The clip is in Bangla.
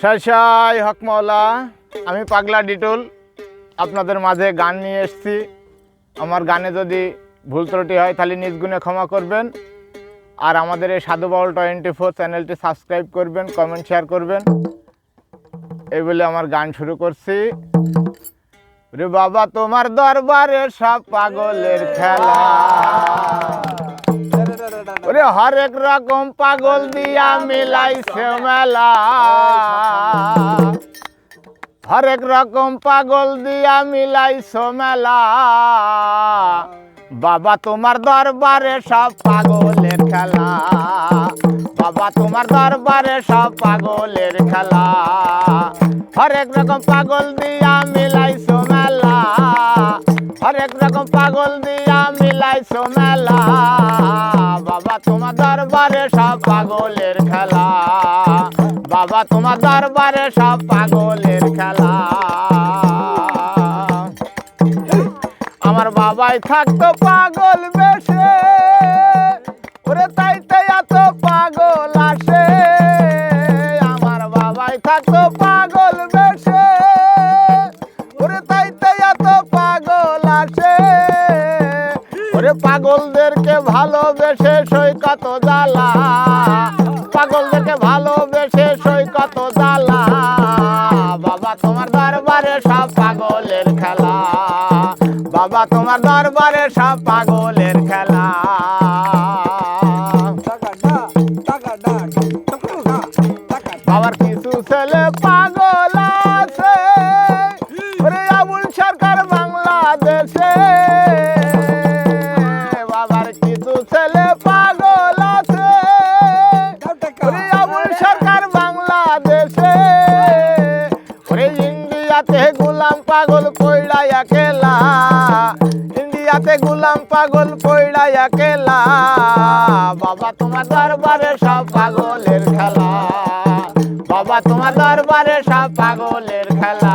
শাসাই হকমাওলা আমি পাগলা ডিটুল, আপনাদের মাঝে গান নিয়ে এসেছি। আমার গানে যদি ভুল ত্রুটি হয়, তাহলে নিজ গুণে ক্ষমা করবেন। আর আমাদের এই সাধু বাউল টোয়েন্টি ফোর চ্যানেলটি সাবস্ক্রাইব করবেন, কমেন্ট শেয়ার করবেন। এই বলে আমার গান শুরু করছি। রে বাবা, তোমার দরবারে সব পাগলের খেলা। ওরে হরেক রকম পাগল দিয়া মিলাইছে মেলা। হরেক রকম পাগল দিয়া মিলাইছো মেলা। বাবা, তোমার দরবারে সব পাগলের খেলা। বাবা, তোমার দরবারে সব পাগলের খেলা। হরেক রকম পাগল দিয়া মিলাইছো মেলা হরেক রকম পাগল দিয়া মিলাইছো মেলা। বাবা, তোমার দরবারে সব পাগলের খেলা। বাবা, তোমার দরবারে সব পাগলের খেলা। আমার বাবাই থাকতো পাগল বেশে, ওরে তাই তাই এত পাগল আসে। আমার বাবাই থাকতো ওরে পাগলদেরকে ভালোবেসে সই কত জ্বালা পাগলদেরকে ভালোবেসে সই কত জ্বালা বাবা, তোমার দরবারে সব পাগলের খেলা। বাবা, তোমার দরবারে সব পাগলের খেলা। বাবার কিছু ছেলে পাগল আছে। আবুল ছেলে পাগল আছে। আবুল সরকার বাংলাদেশে। ওরে ইন্ডিয়াতে গোলাম পাগল কইরা একেলা। ইন্ডিয়াতে গোলাম পাগল কইরা একেলা। বাবা, তোমার দরবারে সব পাগলের খেলা। বাবা, তোমার দরবারে সব পাগলের খেলা।